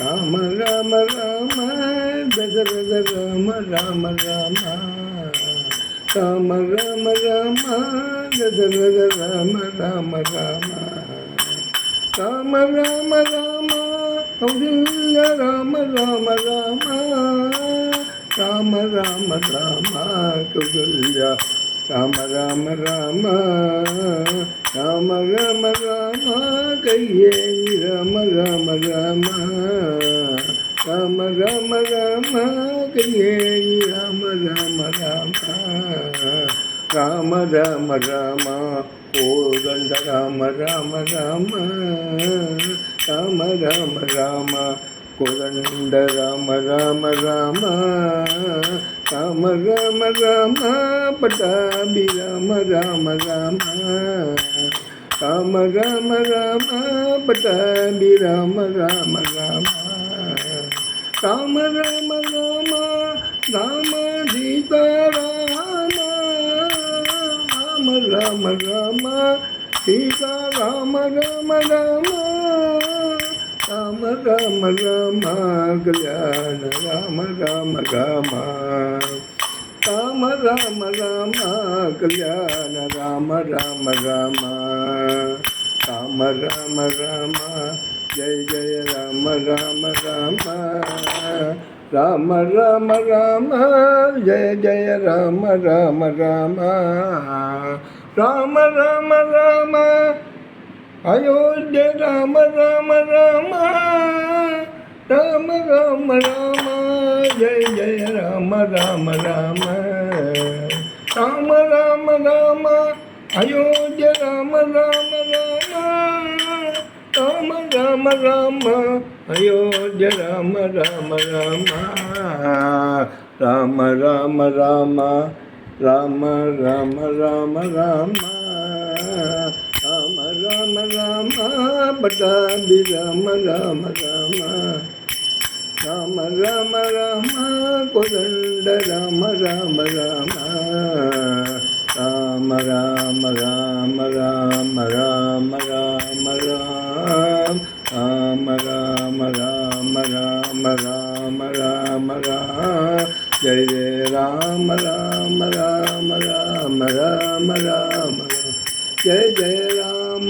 రామ రామ రామ దశరథ రామ రామ రామ. రామ రామ రామ దశరథ రామ రామ రామ. రామ రామ రామ కౌశల్య రామ రామ రామ. రామ రామ రామ కౌశల్య రామ రామ రామ రామ రామ రామ కయ్యే రామ రామ రామ రామ రామ రామ కయ్యే రామ రామ రామ రామ రామ రామ ఓ కోదండ రామ రామ రామ రామ రామ రామ కోదండ రామ రామ రామ రామ రామ రామ పటాభి రామ రామ రామ రామ రామ రామ పటాభి రామ రామ రామ రామ రామ రామ రామ సీతారామ రామ రామ రామ సీతారామ రామ రామ రామ రామ రామ కళ్యాణ రామ రామ రామ రామ రామ రామ కళ్యాణ రామ రామ రామ రామ రామ రామ జయ జయ రామ రామ రామ రామ రామ రామ జయ జయ రామ రామ రామ రామ రామ రామ అయోధ్య రామ రామ రామ రామ రామ రామ జయ జయ రామ రామ రామ రామ రామ రామ అయోధ్య రామ రామ రామ రామ రామ రామ అయోధ్య రామ రామ రామ రామ రామ రామ రామ రామ రామ రామ రామ రామ రామ పటాభి రామ రామ రామ రామ రామ రామ కోదండ రామ రామ రామ రామ రామ రామ రామ రామ రామ రామ రామ రామ రామ రామ రామ రామ రామ జయ జయ రామ రామ రామ రామ రామ రామ జయ జయ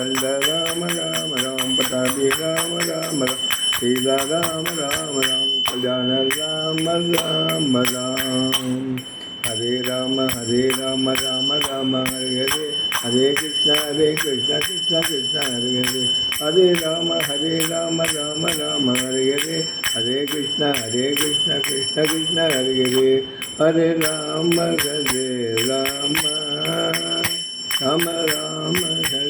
రామ రామ రామ రామ పటాభి రామ రామ రామ శ్రీరా రామ రామ రామ కళ్యాణ రామ రామ రామ హరే రామ హరే రామ రామ రామ హరే హరే హరే కృష్ణ హరే కృష్ణ కృష్ణ కృష్ణ హరే హరే హరే రామ హరే రామ రామ రామ హరే హరే హరే కృష్ణ హరే కృష్ణ కృష్ణ కృష్ణ హరే హరే హరే రామ హరే రామ రామ రామ హరే